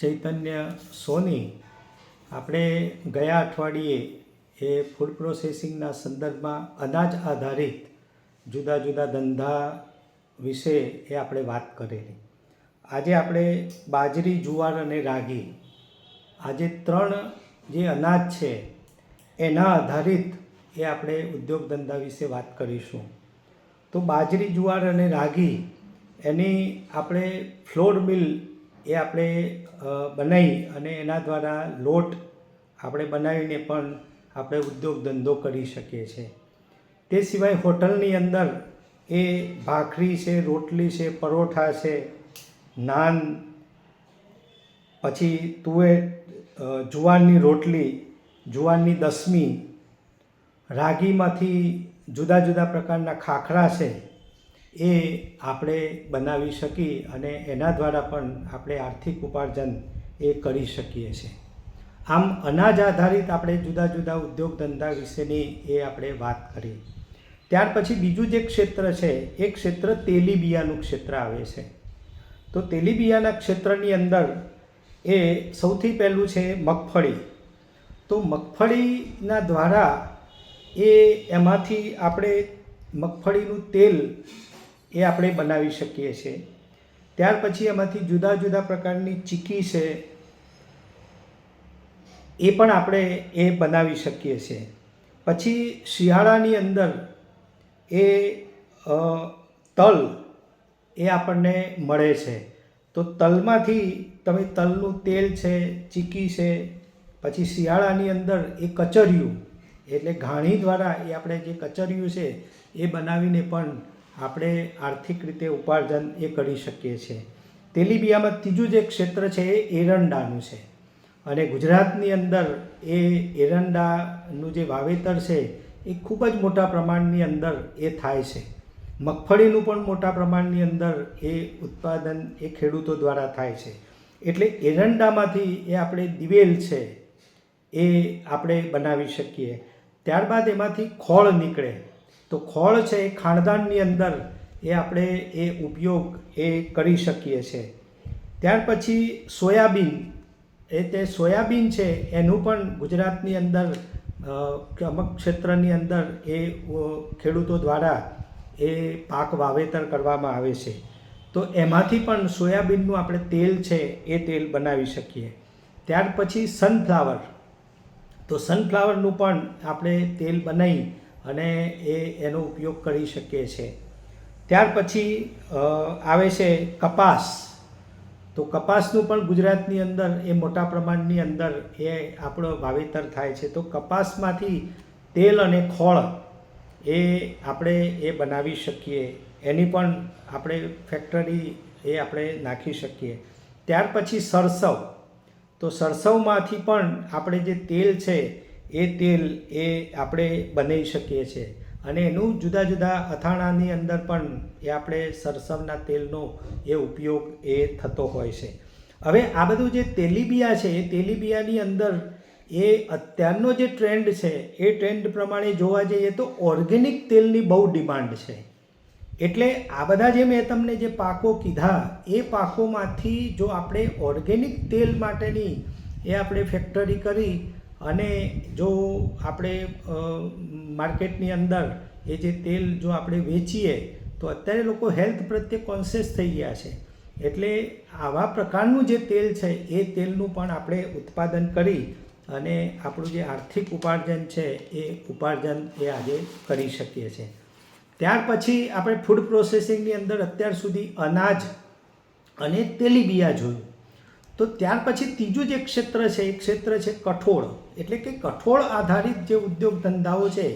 ચૈતન્ય સોની, આપણે ગયા અઠવાડિયે એ ફૂડ પ્રોસેસિંગના સંદર્ભમાં અનાજ આધારિત જુદા જુદા ધંધા વિશે એ આપણે વાત કરેલી. આજે આપણે બાજરી, જુવાર અને રાગી, આજે ત્રણ જે અનાજ છે, એના આધારિત એ આપણે ઉદ્યોગ ધંધા વિશે વાત કરીશું. તો બાજરી, જુવાર અને રાગી, એની આપણે ફ્લોર મિલ એ આપણે બનાવી અને એના દ્વારા લોટ આપણે બનાવીને પણ આપણે ઉદ્યોગ ધંધો કરી શકીએ છીએ. તે સિવાય હોટલની અંદર એ ભાખરી છે, રોટલી છે, પરોઠા છે, નાન, પછી તુવેર જુવારની રોટલી, જુવારની દસમી, રાગીમાંથી જુદા જુદા પ્રકારના ખાખરા છે એ આપણે બનાવી શકી અને એના દ્વારા પણ આપણે આર્થિક ઉપાર્જન એ કરી શકીએ છીએ. આમ અનાજ આધારિત આપણે જુદા જુદા ઉદ્યોગ ધંધા વિશેની એ આપણે વાત કરી. ત્યાર પછી બીજું જે ક્ષેત્ર છે, એ ક્ષેત્ર તેલીબિયાનું ક્ષેત્ર આવે છે. તો તેલીબિયાના ક્ષેત્રની અંદર એ સૌથી પહેલું છે મગફળી. તો મગફળીના દ્વારા એ એમાંથી આપણે મગફળીનું તેલ એ આપણે બનાવી શકીએ છીએ ત્યાર પછી એમાંથી જુદા જુદા પ્રકારની ચીકી છે એ પણ આપણે એ બનાવી શકીએ છીએ પછી શિયાળાની અંદર એ તલ એ આપણને મળે છે. તો તલમાંથી તમે તલનું તેલ છે, ચીકી છે, પછી શિયાળાની અંદર એ કચરિયું, એટલે ઘાણી દ્વારા એ આપણે જે કચરિયું છે એ બનાવીને પણ આપણે આર્થિક રીતે ઉપાર્જન એ કરી શકીએ છીએ. તેલીબિયામાં ત્રીજું જે ક્ષેત્ર છે એ એરંડાનું છે. અને ગુજરાતની અંદર એ એરંડાનું જે વાવેતર છે એ ખૂબ જ મોટા પ્રમાણની અંદર એ થાય છે. મગફળીનું પણ મોટા પ્રમાણની અંદર એ ઉત્પાદન એ ખેડૂતો દ્વારા થાય છે. એટલે એરંડામાંથી એ આપણે દિવેલ છે એ આપણે બનાવી શકીએ. ત્યારબાદ એમાંથી ખોળ નીકળે. તો ખોળ છે એ ખાણદાનની અંદર એ આપણે એ ઉપયોગ એ કરી શકીએ છીએ ત્યાર પછી સોયાબીન, એ તે સોયાબીન છે એનું પણ ગુજરાતની અંદર અમુક ક્ષેત્રની અંદર એ ખેડૂતો દ્વારા એ પાક વાવેતર કરવામાં આવે છે. તો એમાંથી પણ સોયાબીનનું આપણે તેલ છે એ તેલ બનાવી શકીએ. ત્યાર પછી સનફ્લાવર તો સનફ્લાવરનું પણ આપણે તેલ બનાવી અને એ એનો ઉપયોગ કરી શકીએ છીએ ત્યાર પછી આવે છે કપાસ. તો કપાસનું પણ ગુજરાતની અંદર, એ મોટા પ્રમાણની અંદર એ આપણો વાવેતર થાય છે. તો કપાસમાંથી તેલ અને ખોળ એ આપણે એ બનાવી શકીએ. એની પણ આપણે ફેક્ટરી એ આપણે નાખી શકીએ. ત્યાર પછી સરસવ. તો સરસવમાંથી પણ આપણે જે તેલ છે એ તેલ એ આપણે બનાવી શકીએ છીએ. અને એનું જુદા જુદા અથાણાની અંદર પણ એ આપણે સરસવના તેલનો એ ઉપયોગ એ થતો હોય છે. હવે આ બધું જે તેલીબિયા છે, એ તેલીબિયાની અંદર એ અત્યારનો જે ટ્રેન્ડ છે, એ ટ્રેન્ડ પ્રમાણે જોવા જઈએ તો ઓર્ગેનિક તેલની બહુ ડિમાન્ડ છે. એટલે આ બધા જે મેં તમને જે પાકો કીધા, એ પાકોમાંથી જો આપણે ઓર્ગેનિક તેલ માટેની એ આપણે ફેક્ટરી કરી અને જો આપણે માર્કેટની અંદર એ જે તેલ જો આપણે વેચીએ, તો અત્યારે લોકો હેલ્થ પ્રત્યે કોન્શિયસ થઈ ગયા છે. એટલે આવા પ્રકારનું જે તેલ છે, એ તેલનું પણ આપણે ઉત્પાદન કરી અને આપણું જે આર્થિક ઉપાર્જન છે, એ ઉપાર્જન એ આજે કરી શકીએ છીએ. ત્યાર પછી આપણે ફૂડ પ્રોસેસિંગની અંદર અત્યાર સુધી અનાજ અને તેલીબિયા જોયું તો ત્યાર પછી ત્રીજું જે ક્ષેત્ર છે, એ ક્ષેત્ર છે કઠોળ. એટલે કે કઠોળ આધારિત જે ઉદ્યોગ ધંધાઓ છે,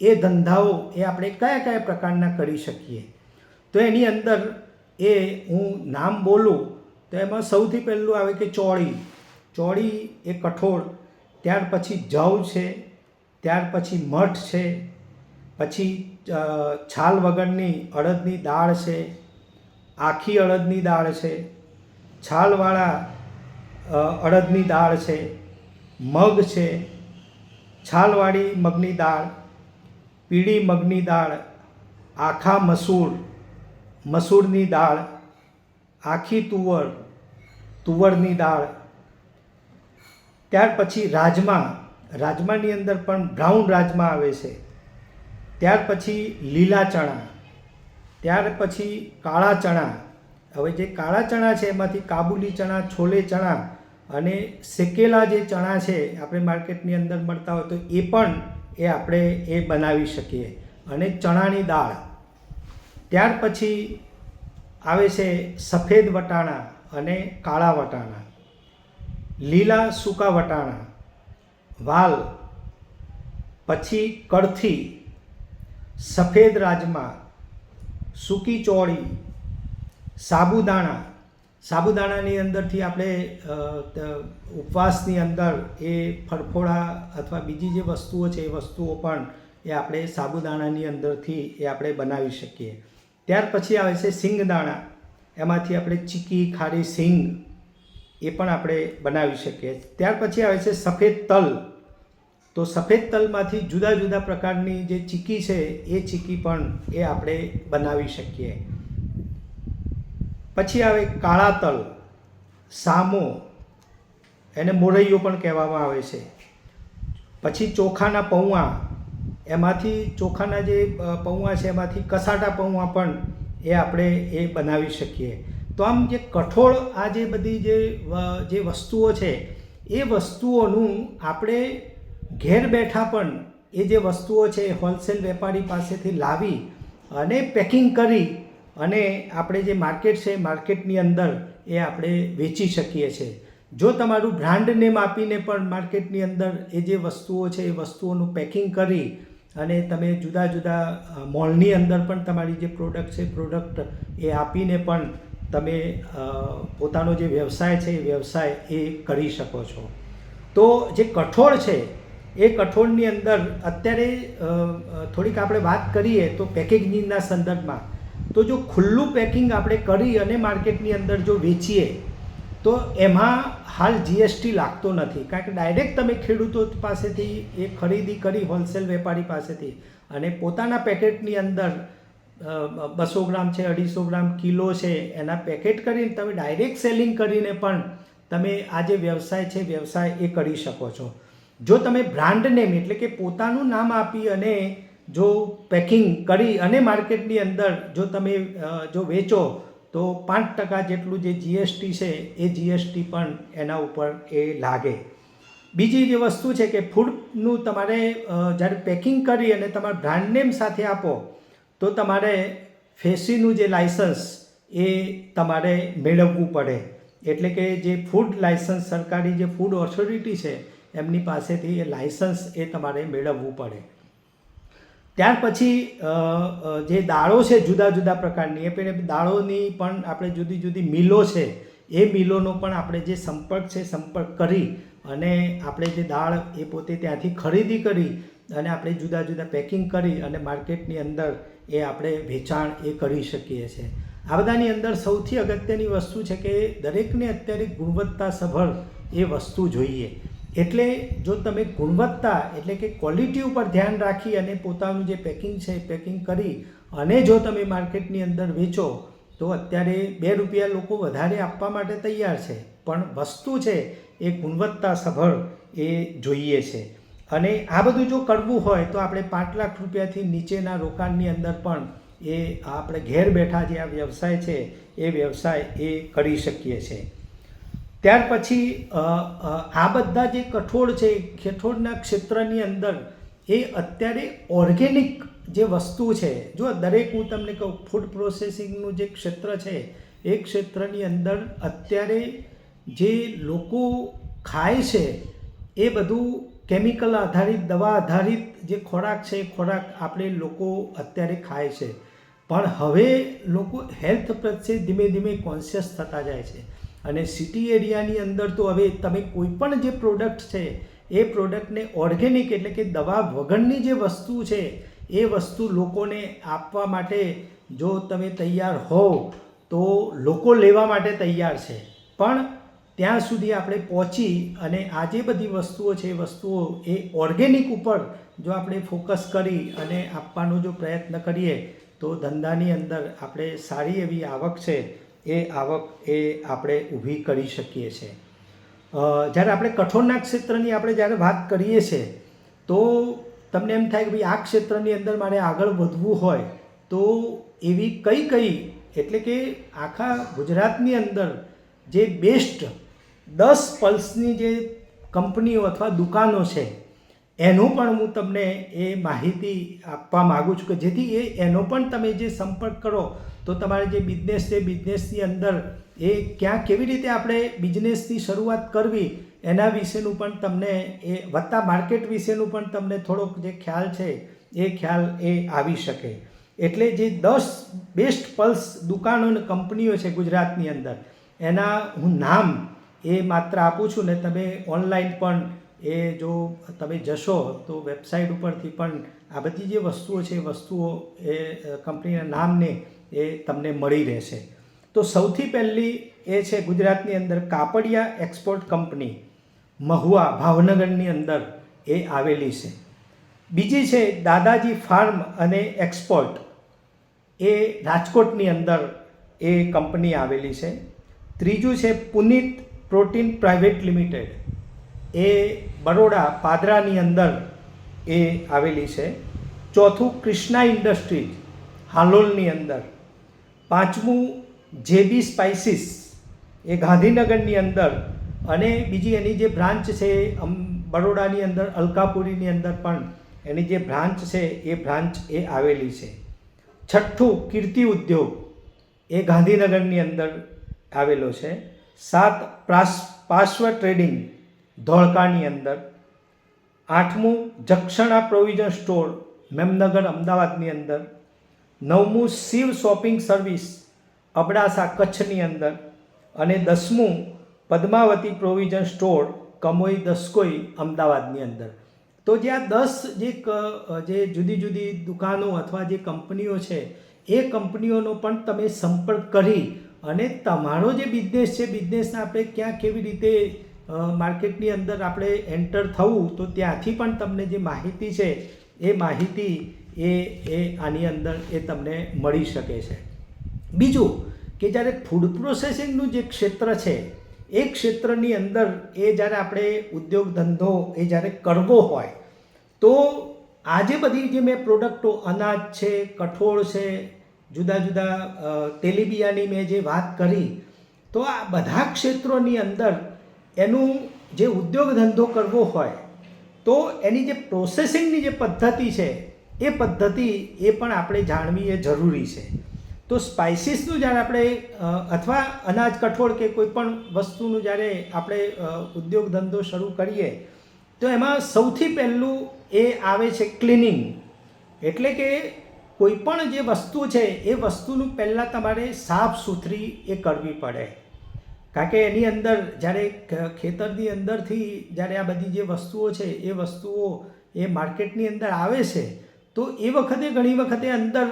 એ ધંધાઓ એ આપણે કયા કયા પ્રકારના કરી શકીએ? તો એની અંદર એ હું નામ બોલું, તો એમાં સૌથી પહેલું આવે કે ચોળી. ચોળી એ કઠોળ, ત્યાર પછી જવ છે, ત્યાર પછી મઠ છે, પછી છાલ વગરની અડદની દાળ છે, આખી અડદની દાળ છે છાલવાળા અડદની દાળ છે, મગ છે, છાલવાળી મગની દાળ, પીળી મગની દાળ, આખા મસૂર, મસૂરની દાળ, આખી તુવર, તુવરની દાળ. ત્યાર પછી રાજમા, રાજમાની અંદર પણ બ્રાઉન રાજમા આવે છે. ત્યાર પછી લીલા ચણા, ત્યાર પછી કાળા ચણા હવે જે કાળા ચણા છે, એમાંથી કાબુલી ચણા, છોલે ચણા અને શેકેલા જે ચણા છે, આપણે માર્કેટની અંદર મળતા હોય તો એ પણ એ આપણે એ બનાવી શકીએ. અને ચણાની દાળ. ત્યાર પછી આવે છે સફેદ વટાણા અને કાળા વટાણા, લીલા સૂકા વટાણા, વાલ, પછી કળથી સફેદ રાજમા, સૂકી ચોળી સાબુદાણા. સાબુદાણાની અંદરથી આપણે ઉપવાસની અંદર એ ફરફોડા અથવા બીજી જે વસ્તુઓ છે, એ વસ્તુઓ પણ એ આપણે સાબુદાણાની અંદરથી એ આપણે બનાવી શકીએ. ત્યાર પછી આવે છે સિંગદાણા. એમાંથી આપણે ચીકી, ખારી સિંગ એ પણ આપણે બનાવી શકીએ. ત્યાર પછી આવે છે સફેદ તલ. તો સફેદ તલમાંથી જુદા જુદા પ્રકારની જે ચીકી છે, એ ચીકી પણ એ આપણે બનાવી શકીએ. પછી આવે કાળા તલ, સામો, એને મોરૈયો પણ કહેવામાં આવે છે. પછી ચોખાના પૌવા એમાંથી ચોખાના જે પૌવા છે, એમાંથી કસાટા પૌવા પણ એ આપણે એ બનાવી શકીએ. તો આમ જે કઠોળ આ જે બધી જે જે વસ્તુઓ છે, એ વસ્તુઓનું આપણે ઘેર બેઠા પણ એ જે વસ્તુઓ છે હોલસેલ વેપારી પાસેથી લાવી અને પેકિંગ કરી અને આપણે જે માર્કેટ છે, માર્કેટની અંદર એ આપણે વેચી શકીએ છીએ જો તમારું બ્રાન્ડ નેમ આપીને પણ માર્કેટની અંદર એ જે વસ્તુઓ છે, એ વસ્તુઓનું પેકિંગ કરી અને તમે જુદા જુદા મોલની અંદર પણ તમારી જે પ્રોડક્ટ છે, પ્રોડક્ટ એ આપીને પણ તમે પોતાનો જે વ્યવસાય છે, એ વ્યવસાય એ કરી શકો છો. તો જે કઠોળ છે, એ કઠોળની અંદર અત્યારે થોડીક આપણે વાત કરીએ તો પેકેજિંગના સંદર્ભમાં. તો જો ખુલ્લું પેકિંગ આપણે કરી અને માર્કેટની અંદર જો વેચીએ, તો એમાં હાલ જીએસટી લાગતો નથી. કારણ કે ડાયરેક્ટ તમે ખેડૂતો પાસેથી એ ખરીદી કરી હોલસેલ વેપારી પાસેથી અને પોતાના પેકેટની અંદર બસો ગ્રામ છે, અઢીસો ગ્રામ કિલો છે, એના પેકેટ કરીને તમે ડાયરેક્ટ સેલિંગ કરીને પણ તમે આ જે વ્યવસાય છે, વ્યવસાય એ કરી શકો છો. જો તમે બ્રાન્ડ નેમ એટલે કે પોતાનું નામ આપી અને જો પેકિંગ કરી અને માર્કેટની અંદર જો તમે જો વેચો, તો પાંચ ટકા જેટલું જે જીએસટી છે, એ જીએસટી પણ એના ઉપર એ લાગે. બીજી જે વસ્તુ છે કે ફૂડનું તમારે જ્યારે પેકિંગ કરી અને તમારા બ્રાન્ડ નેમ સાથે આપો, તો તમારે ફેસીનું જે લાઇસન્સ એ તમારે મેળવવું પડે. એટલે કે જે ફૂડ લાઇસન્સ સરકારી જે ફૂડ ઓથોરિટી છે, એમની પાસેથી એ લાઇસન્સ એ તમારે મેળવવું પડે. ત્યાર પછી જે દાળો છે જુદા જુદા પ્રકારની, એ પણ દાળોની પણ આપણે જુદી જુદી મિલો છે, એ મિલોનો પણ આપણે જે સંપર્ક છે, સંપર્ક કરી અને આપણે જે દાળ એ પોતે ત્યાંથી ખરીદી કરી અને આપણે જુદા જુદા પેકિંગ કરી અને માર્કેટની અંદર એ આપણે વેચાણ એ કરી શકીએ છીએ આ બધાની અંદર સૌથી અગત્યની વસ્તુ છે કે દરેકને અત્યારે ગુણવત્તાસભર એ વસ્તુ જોઈએ. એટલે જો તમે ગુણવત્તા એટલે કે ક્વોલિટી ઉપર ધ્યાન રાખી અને પોતાનું જે પેકિંગ છે એ પેકિંગ કરી અને જો તમે માર્કેટની અંદર વેચો, તો અત્યારે બે રૂપિયા લોકો વધારે આપવા માટે તૈયાર છે. પણ વસ્તુ છે એ ગુણવત્તા સભળ એ જોઈએ છે. અને આ બધું જો કરવું હોય તો આપણે પાંચ લાખ રૂપિયાથી નીચેના રોકાણની અંદર પણ એ આપણે ઘેર બેઠા જે આ વ્યવસાય છે, એ વ્યવસાય એ કરી શકીએ છીએ ત્યાર પછી આ બધા જે કઠોળ છે, કઠોળના ક્ષેત્રની અંદર, એ અત્યારે ઓર્ગેનિક જે વસ્તુ છે, જો દરેક હું તમને કહું ફૂડ પ્રોસેસિંગનું જે ક્ષેત્ર છે, એ ક્ષેત્રની અંદર અત્યારે જે લોકો ખાય છે, એ બધું કેમિકલ આધારિત, દવા આધારિત જે ખોરાક છે, એ ખોરાક આપણે લોકો અત્યારે ખાય છે. પણ હવે લોકો હેલ્થ પ્રત્યે ધીમે ધીમે કોન્શિયસ થતા જાય છે. અને સિટી એરિયાની અંદર તો હવે તમે કોઈ પણ જે પ્રોડક્ટ છે, એ પ્રોડક્ટને ઓર્ગેનિક એટલે કે દવા વગરની જે વસ્તુ છે, એ વસ્તુ લોકોને આપવા માટે જો તમે તૈયાર હોવ તો લોકો લેવા માટે તૈયાર છે. પણ ત્યાં સુધી આપણે પહોંચી અને આ જે બધી વસ્તુઓ છે, એ વસ્તુઓ એ ઓર્ગેનિક ઉપર જો આપણે ફોકસ કરી અને આપવાનો જો પ્રયત્ન કરીએ તો ધંધાની અંદર આપણે સારી એવી આવક છે. એ આવક એ આપણે ઊભી કરી શકીએ છીએ જ્યારે આપણે કઠોળના ક્ષેત્રની આપણે જ્યારે વાત કરીએ છીએ તો તમને એમ થાય કે ભાઈ આ ક્ષેત્રની અંદર મારે આગળ વધવું હોય, તો એવી કઈ કઈ, એટલે કે આખા ગુજરાતની અંદર જે બેસ્ટ દસ પલ્સની જે કંપનીઓ અથવા દુકાનો છે એનું પણ હું તમને એ માહિતી આપવા માગું છું કે જેથી એ, એનો પણ તમે જે સંપર્ક કરો, તો તમારે જે બિઝનેસ છે બિઝનેસની અંદર એ ક્યાં કેવી રીતે આપણે બિઝનેસની શરૂઆત કરવી, એના વિશેનું પણ તમને એ વત્તા માર્કેટ વિશેનું પણ તમને થોડોક જે ખ્યાલ છે, એ ખ્યાલ એ આવી શકે. એટલે જે દસ બેસ્ટ પલ્સ દુકાનો અને કંપનીઓ છે ગુજરાતની અંદર, એના હું નામ એ માત્ર આપું છું ને તમે ઓનલાઈન પણ એ જો તમે જશો તો વેબસાઇટ ઉપરથી પણ આ બધી જે વસ્તુઓ છે, એ વસ્તુઓ એ કંપનીના નામને એ તમને મળી રહેશે. તો સૌથી પહેલી એ છે ગુજરાતની અંદર કાપડિયા એક્સપોર્ટ કંપની, મહુવા ભાવનગરની અંદર એ આવેલી છે. બીજી છે દાદાજી ફાર્મ અને એક્સપોર્ટ, એ રાજકોટની અંદર એ કંપની આવેલી છે. ત્રીજું છે પુનિત પ્રોટીન પ્રાઇવેટ લિમિટેડ એ બરોડા પાદરાની અંદર એ આવેલી છે. ચોથું ક્રિષ્ના ઇન્ડસ્ટ્રીઝ હાલોલની અંદર. પાંચમું જેબી સ્પાઇસીસ એ ગાંધીનગરની અંદર અને બીજી એની જે બ્રાન્ચ છે એ બરોડાની અંદર, અલકાપુરીની અંદર પણ એની જે બ્રાન્ચ છે એ બ્રાન્ચ એ આવેલી છે. છઠ્ઠું કીર્તિ ઉદ્યોગ એ ગાંધીનગરની અંદર આવેલો છે. સાત પાર્શ્વ ટ્રેડિંગ ધોળકાની અંદર. આઠમું જક્ષણા પ્રોવિઝન સ્ટોર મેમનગર અમદાવાદની અંદર. નવમું શિવ શોપિંગ સર્વિસ અબડાસા કચ્છની અંદર. અને દસમું પદ્માવતી પ્રોવિઝન સ્ટોર કમોઈ દસકોઈ અમદાવાદની અંદર. તો જે આ દસ જે જે જુદી જુદી દુકાનો અથવા જે કંપનીઓ છે, એ કંપનીઓનો પણ તમે સંપર્ક કરી અને તમારો જે બિઝનેસ છે બિઝનેસને આપણે ક્યાં કેવી રીતે માર્કેટની અંદર આપણે એન્ટર થવું તો ત્યાંથી પણ તમને જે માહિતી છે, એ માહિતી એ એ આની અંદર એ તમને મળી શકે છે. બીજું કે જ્યારે ફૂડ પ્રોસેસિંગનું જે ક્ષેત્ર છે, એ ક્ષેત્રની અંદર એ જ્યારે આપણે ઉદ્યોગ ધંધો એ જ્યારે કરવો હોય, તો આજે બધી જે મેં પ્રોડક્ટો અનાજ છે, કઠોળ છે, જુદા જુદા તેલીબિયાની મેં જે વાત કરી, તો આ બધા ક્ષેત્રોની અંદર એનું જે ઉદ્યોગ ધંધો કરવો હોય, તો એની જે પ્રોસેસિંગની જે પદ્ધતિ છે, એ પદ્ધતિ એ પણ આપણે જાણવી એ જરૂરી છે. તો સ્પાઇસીસનું જ્યારે આપણે અથવા અનાજ કઠોળ કે કોઈ પણ વસ્તુનું જ્યારે આપણે ઉદ્યોગ ધંધો શરૂ કરીએ, તો એમાં સૌથી પહેલું એ આવે છે ક્લિનિંગ એટલે કે કોઈ પણ જે વસ્તુ છે, એ વસ્તુનું પહેલાં તમારે સાફ સુથરી એ કરવી પડે. કારણ કે એની અંદર જ્યારે ખેતરની અંદરથી જ્યારે આ બધી જે વસ્તુઓ છે, એ વસ્તુઓ એ માર્કેટની અંદર આવે છે, તો એ વખતે, ઘણી વખતે અંદર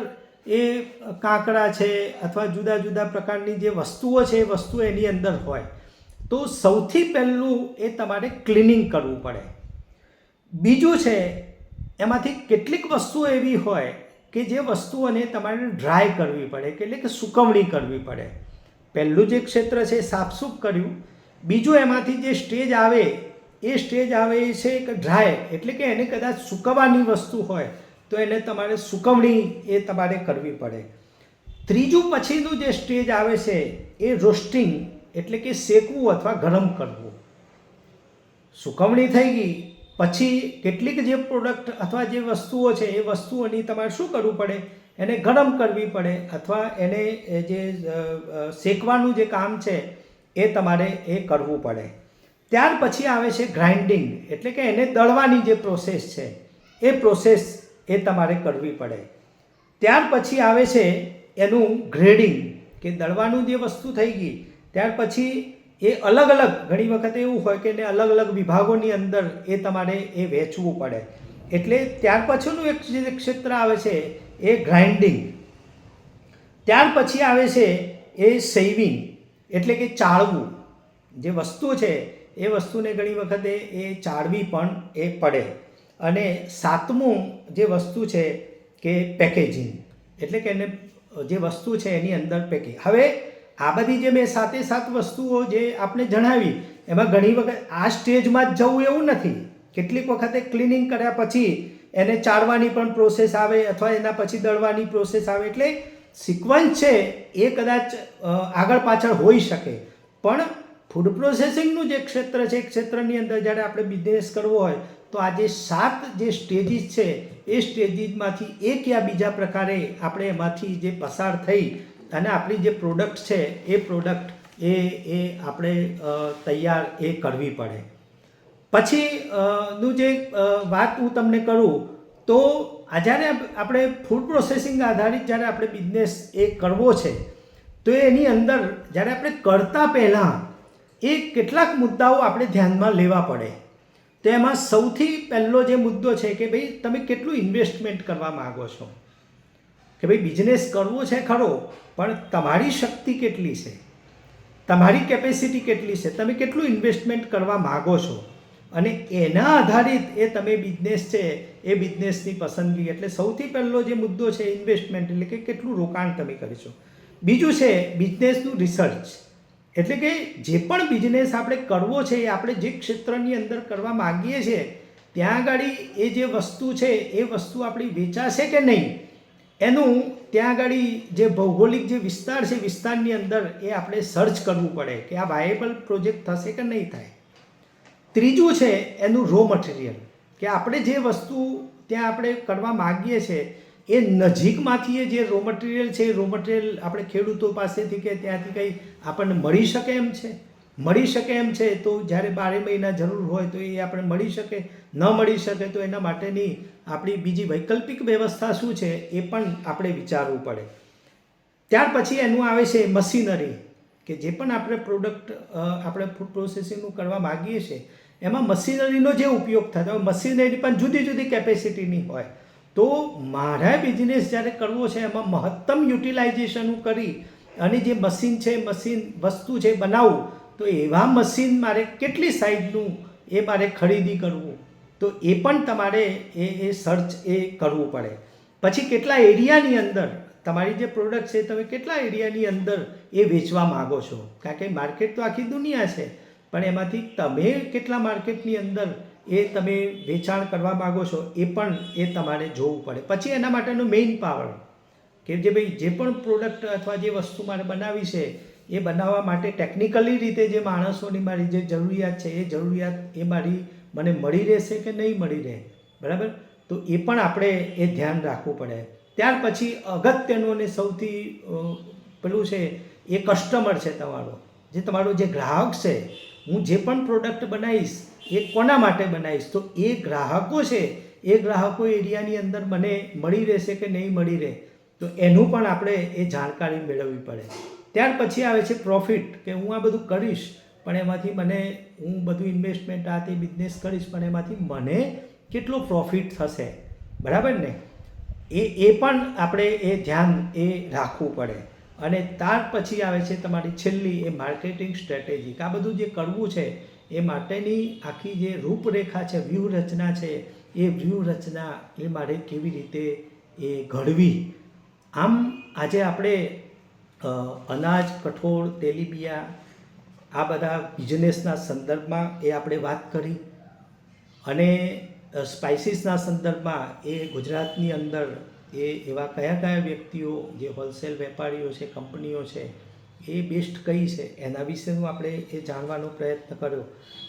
એ કાંકરા છે અથવા જુદા જુદા પ્રકારની જે વસ્તુઓ છે, એ વસ્તુ એની અંદર હોય. તો સૌથી પહેલું એ તમારે ક્લિનિંગ કરવું પડે. બીજું છે, એમાંથી કેટલીક વસ્તુઓ એવી હોય કે જે વસ્તુઓને તમારે ડ્રાય કરવી પડે એટલે કે સુકવણી કરવી પડે. પહેલું જે ક્ષેત્ર છે સાફસૂફ કર્યું. બીજું એમાંથી જે સ્ટેજ આવે, એ સ્ટેજ આવે છે એક ડ્રાય, એટલે કે એને કદાચ સૂકવવાની વસ્તુ હોય, તો એને તમારે સુકવણી એ તમારે કરવી પડે. ત્રીજું પછીનું જે સ્ટેજ આવે છે, એ રોસ્ટિંગ, એટલે કે શેકવું અથવા ગરમ કરવું. સુકવણી થઈ ગઈ, પછી કેટલીક જે પ્રોડક્ટ અથવા જે વસ્તુઓ છે, એ વસ્તુઓની તમારે શું કરવું પડે? એને ગરમ કરવી પડે અથવા એને જે શેકવાનું જે કામ છે, એ તમારે એ કરવું પડે. ત્યાર પછી આવે છે ગ્રાઇન્ડિંગ એટલે કે એને દળવાની જે પ્રોસેસ છે, એ પ્રોસેસ એ તમારે કરવી પડે. ત્યાર પછી આવે છે એનું ગ્રેડિંગ કે દળવાનું જે વસ્તુ થઈ ગઈ, ત્યાર પછી એ અલગ અલગ, ઘણી વખત એવું હોય કે એને અલગ અલગ વિભાગોની અંદર એ તમારે એ વહેંચવું પડે. એટલે ત્યાર પછીનું એક જે ક્ષેત્ર આવે છે એ ગ્રાઇન્ડિંગ. ત્યાર પછી આવે છે એ સેવિંગ એટલે કે ચાળવું. જે વસ્તુ છે, એ વસ્તુને ઘણી વખતે એ ચાળવી પણ એ પડે. અને સાતમું જે વસ્તુ છે, કે પેકેજિંગ. એટલે કે એને, જે વસ્તુ છે એની અંદર પેકિંગ હવે, આ બધી જે મેં સાતે સાત વસ્તુઓ જે આપણે જણાવી, એમાં ઘણી વખત, આ સ્ટેજમાં જ જવું એવું નથી. કેટલીક વખતે ક્લિનિંગ કર્યા પછી એને ચાળવાની પણ પ્રોસેસ આવે અથવા એના પછી દળવાની પ્રોસેસ આવે એટલે સિક્વન્સ છે એ કદાચ આગળ પાછળ હોઈ શકે. પણ ફૂડ પ્રોસેસિંગનું જે ક્ષેત્ર છે, એ ક્ષેત્રની અંદર જ્યારે આપણે બિઝનેસ કરવો હોય, તો આ જે સાત જે સ્ટેજીસ છે, એ સ્ટેજીસમાંથી એક યા બીજા પ્રકારે આપણે એમાંથી જે પસાર થઈ અને આપણી જે પ્રોડક્ટ છે, એ પ્રોડક્ટ એ એ આપણે તૈયાર, એ કરવી પડે. પછી નું જે વાત હું તમને કરું, તો આ જ્યારે આપણે ફૂડ પ્રોસેસિંગ આધારિત જ્યારે આપણે બિઝનેસ એ કરવો છે, તો એની અંદર જ્યારે આપણે કરતા પહેલાં એ કેટલાક મુદ્દાઓ આપણે ધ્યાનમાં લેવા પડે. તો એમાં સૌથી પહેલો જે મુદ્દો છે કે ભાઈ, તમે કેટલું ઇન્વેસ્ટમેન્ટ કરવા માગો છો? કે ભાઈ બિઝનેસ કરવો છે ખરો, પણ તમારી શક્તિ કેટલી છે? તમારી કેપેસિટી કેટલી છે? તમે કેટલું ઇન્વેસ્ટમેન્ટ કરવા માગો છો? અને એના આધારિત એ તમે બિઝનેસ છે, એ બિઝનેસની પસંદગી. એટલે સૌથી પહેલો જે મુદ્દો છે ઇન્વેસ્ટમેન્ટ એટલે કે કેટલું રોકાણ તમે કરીશો બીજું છે બિઝનેસનું રિસર્ચ એટલે કે જે પણ બિઝનેસ આપણે કરવો છે, એ આપણે જે ક્ષેત્રની અંદર કરવા માગીએ છીએ, ત્યાં આગળ એ જે વસ્તુ છે, એ વસ્તુ આપણી વેચાશે કે નહીં, એનું ત્યાં આગળ જે ભૌગોલિક જે વિસ્તાર છે, વિસ્તારની અંદર એ આપણે સર્ચ કરવું પડે કે આ વાયેબલ પ્રોજેક્ટ થશે કે નહીં થાય. ત્રીજું છે એનું રો મટીરિયલ કે આપણે જે વસ્તુ ત્યાં આપણે કરવા માગીએ છીએ, એ નજીકમાંથી જે રો મટીરિયલ છે, એ રો મટીરિયલ આપણે ખેડૂતો પાસેથી કે ત્યાંથી કંઈ આપણને મળી શકે એમ છે? મળી શકે એમ છે તો જ્યારે બારે મહિના જરૂર હોય તો એ આપણે મળી શકે? ન મળી શકે તો એના માટેની આપણી બીજી વૈકલ્પિક વ્યવસ્થા શું છે એ પણ આપણે વિચારવું પડે. ત્યાર પછી એનું આવે છે મશીનરી, કે જે પણ આપણે પ્રોડક્ટ આપણે ફૂડ પ્રોસેસિંગનું કરવા માગીએ છીએ એમાં મશીનરીનો જે ઉપયોગ થતો હોય મશીનરી પણ જુદી જુદી કેપેસિટીની હોય, તો મારા બિઝનેસ જ્યારે કરવો છે, એમાં મહત્તમ યુટિલાઇઝેશન કરી અને જે મશીન છે, મશીન વસ્તુ છે બનાવવું તો એવા મશીન મારે કેટલી સાઇઝનું એ મારે ખરીદી કરવું, તો એ પણ તમારે એ એ સર્ચ એ કરવું પડે. પછી કેટલા એરિયાની અંદર, તમારી જે પ્રોડક્ટ છે, તમે કેટલા એરિયાની અંદર એ વેચવા માગો છો? કારણ કે માર્કેટ તો આખી દુનિયા છે. પણ એમાંથી તમે કેટલા માર્કેટની અંદર એ તમે વેચાણ કરવા માગો છો એ પણ એ તમારે જોવું પડે. પછી એના માટેનો મેઇન પાવર કે જે ભાઈ જે પણ પ્રોડક્ટ અથવા જે વસ્તુ મારે બનાવી છે એ બનાવવા માટે ટેકનિકલી રીતે જે માણસોની મારી જે જરૂરિયાત છે, એ જરૂરિયાત એ મારી મને મળી રહેશે કે નહીં મળી રહે? બરાબર? તો એ પણ આપણે એ ધ્યાન રાખવું પડે. ત્યાર પછી અગત્યનું અને સૌથી પેલું છે એ કસ્ટમર છે તમારો. જે તમારો જે ગ્રાહક છે હું જે પણ પ્રોડક્ટ બનાવીશ, એ કોના માટે બનાવીશ? તો એ ગ્રાહકો છે. એ ગ્રાહકો એરિયાની અંદર મને મળી રહેશે કે નહીં મળી રહે? તો એનું પણ આપણે એ જાણકારી મેળવવી પડે. ત્યાર પછી આવે છે પ્રોફિટ કે હું આ બધું કરીશ, પણ એમાંથી મને, હું બધું ઇન્વેસ્ટમેન્ટ આ તે બિઝનેસ કરીશ, પણ એમાંથી મને કેટલો પ્રોફિટ થશે? બરાબર ને? એ એ પણ આપણે એ ધ્યાન એ રાખવું પડે. અને ત્યાર પછી આવે છે તમારી છેલ્લી એ માર્કેટિંગ સ્ટ્રેટેજી આ બધું જે કરવું છે, એ માટેની આખી જે રૂપરેખા છે, વ્યૂહરચના છે, એ વ્યૂહરચના એ મારે કેવી રીતે એ ઘડવી? આમ આજે આપણે અનાજ, કઠોળ, તેલીબિયા, આ બધા બિઝનેસના સંદર્ભમાં એ આપણે વાત કરી. અને સ્પાઇસીસના સંદર્ભમાં એ ગુજરાતની અંદર એ એવા કયા કયા વ્યક્તિઓ જે હોલસેલ વેપારીઓ છે, કંપનીઓ છે, એ બેસ્ટ કઈ છે, એના વિશેનું આપણે એ જાણવાનો પ્રયત્ન કર્યો.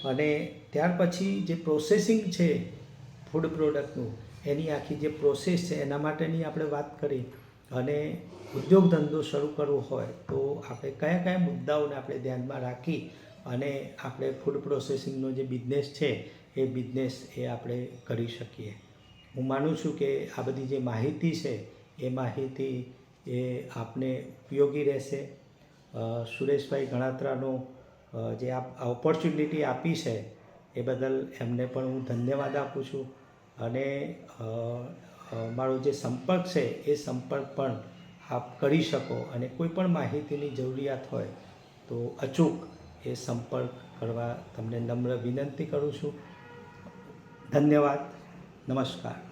અને ત્યાર પછી જે પ્રોસેસિંગ છે ફૂડ પ્રોડક્ટનું, એની આખી જે પ્રોસેસ છે, એના માટેની આપણે વાત કરી. અને ઉદ્યોગ ધંધો શરૂ કરવો હોય તો આપણે કયા કયા મુદ્દાઓને આપણે ધ્યાનમાં રાખી અને આપણે ફૂડ પ્રોસેસિંગનો જે બિઝનેસ છે, એ બિઝનેસ એ આપણે કરી શકીએ. હું માનું છું કે આ બધી જે માહિતી છે, એ માહિતી એ આપને ઉપયોગી રહેશે. સુરેશભાઈ ગણાત્રાનો જે આ ઓપોર્ચ્યુનિટી આપી છે, એ બદલ એમને પણ હું ધન્યવાદ આપું છું. અને મારો જે સંપર્ક છે, એ સંપર્ક પણ આપ કરી શકો. અને કોઈ પણ માહિતીની જરૂરિયાત હોય, તો અચૂક એ સંપર્ક કરવા તમને નમ્ર વિનંતી કરું છું. ધન્યવાદ. não machucar